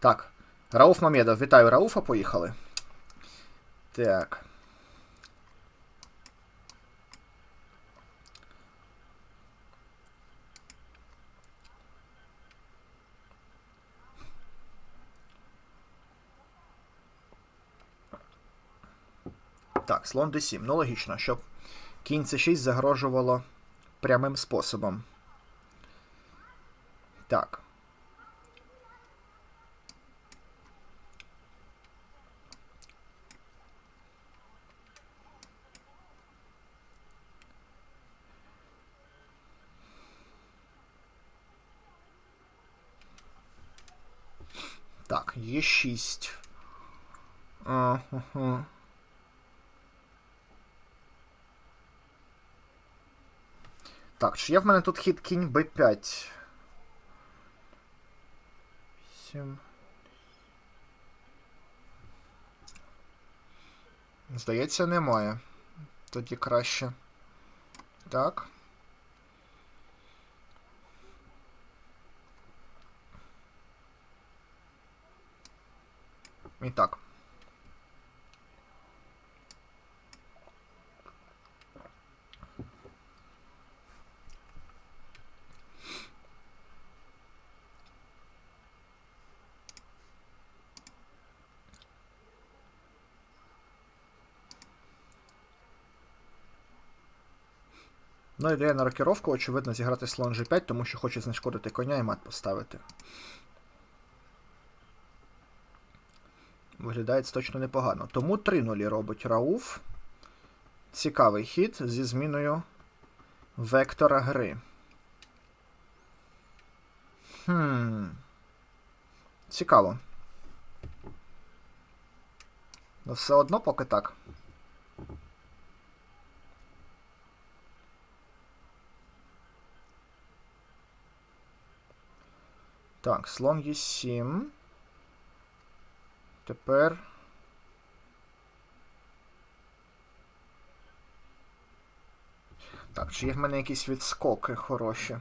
Так. Рауф Мамедов. Вітаю Рауфа, поїхали. Так. Так, слон d7. Ну, логічно, щоб кінь c6 загрожувало прямим способом. Так. Так, є 6. Ага. Так, чи є в мене тут хід кінь b5? 7. Здається, немає. Тоді краще. Так. І так. Ну, ідея на рокіровку, очевидно, зіграти слон G5, тому що хоче знешкодити коня і мат поставити. Виглядає це точно непогано. Тому 3-0 робить Рауф. Цікавий хід зі зміною вектора гри. Хм. Цікаво. Ну, все одно поки так. Так, слон є 7. Тепер. Так, чи є в мене якісь відскоки хороші?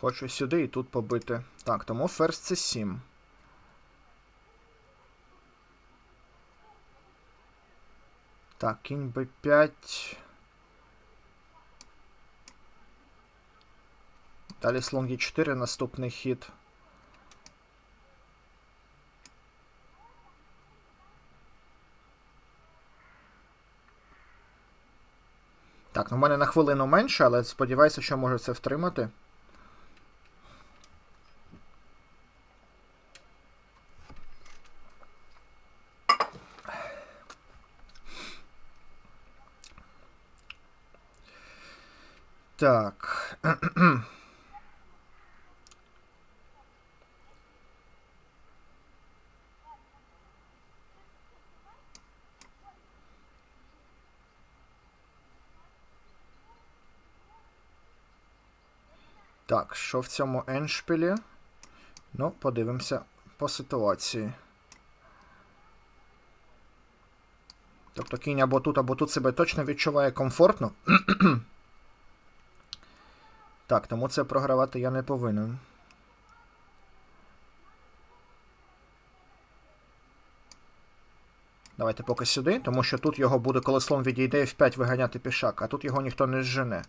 Хочу сюди і тут побити. Так, тому ферзь це 7. Так, кінь b5. Далі слон e4 наступний хід. Так, ну в мене на хвилину менше, але сподіваюся, що можу це втримати. Так. Так, що в цьому еншпілі? Ну, подивимося по ситуації. Тобто кінь або тут, або тут себе точно відчуває комфортно. Так, тому це програвати я не повинен. Давайте поки сюди, тому що тут його буде, коли слон відійде F5 виганяти пішак, а тут його ніхто не зжене.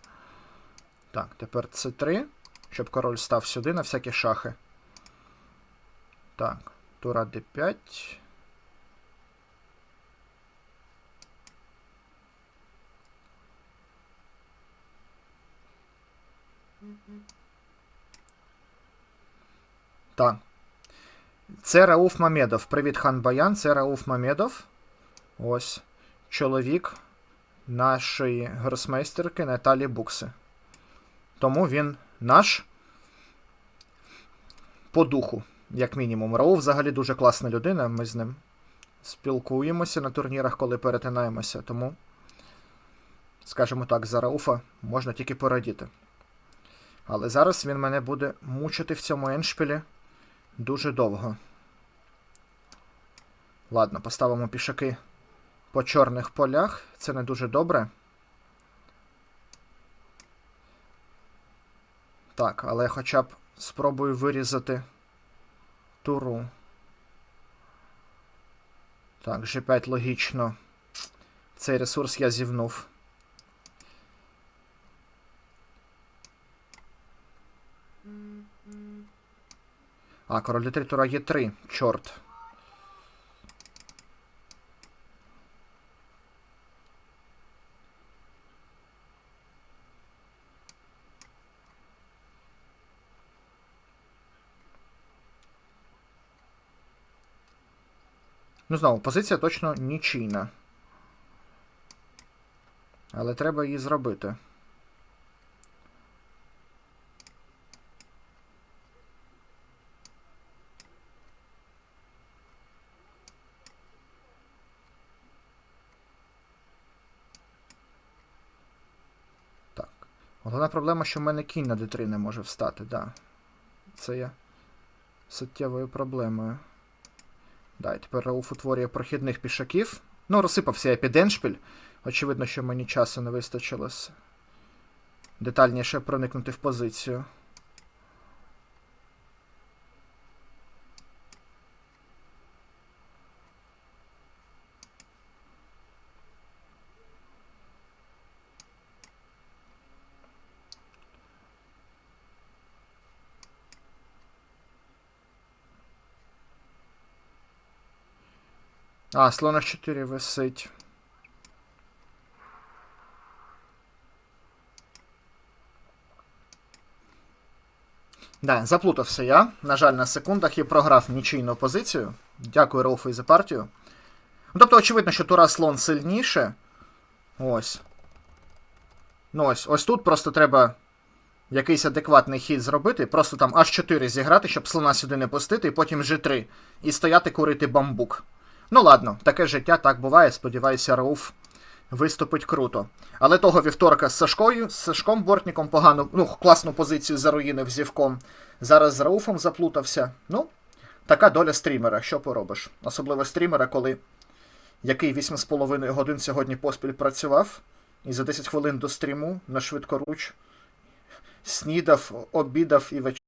Так, тепер С3, щоб король став сюди на всякі шахи. Так, тура d5. Так. Це Рауф Мамедов. Привіт, хан Баян. Це Рауф Мамедов. Ось. Чоловік нашої гросмейстерки Наталі Букси. Тому він наш по духу, як мінімум. Рауф взагалі дуже класна людина. Ми з ним спілкуємося на турнірах, коли перетинаємося. Тому скажімо так, за Рауфа можна тільки порадіти. Але зараз він мене буде мучити в цьому еншпілі дуже довго. Ладно, поставимо пішаки по чорних полях. Це не дуже добре. Так, але я хоча б спробую вирізати туру. Так, G5 логічно. Цей ресурс я зівнув. А, король d3, тура Е3. Чорт. Ну, знову, позиція точно нічийна. Але треба її зробити. Головна проблема, що в мене кінь на d3 не може встати, да. Це є суттєвою проблемою. Да, і тепер Рауф утворює прохідних пішаків. Ну, розсипався я під еншпіль. Очевидно, що мені часу не вистачило детальніше проникнути в позицію. А, слон F4 висить. Да, заплутався я. На жаль, на секундах і програв нічийну позицію. Дякую, Рауфу, і за партію. Ну, тобто, очевидно, що тура слон сильніше. Ось. Ну ось, ось тут просто треба якийсь адекватний хід зробити. Просто там H4 зіграти, щоб слона сюди не пустити, і потім G3. І стояти курити бамбук. Ну ладно, таке життя так буває. Сподіваюся, Рауф виступить круто. Але того вівторка з Сашкою, з Сашком Бортніком погану, ну, класну позицію заруїнив зівком. Зараз з Рауфом заплутався. Ну, така доля стрімера, що поробиш? Особливо стрімера, коли який 8,5 годин сьогодні поспіль працював, і за 10 хвилин до стріму на швидкоруч снідав, обідав і вечеряв.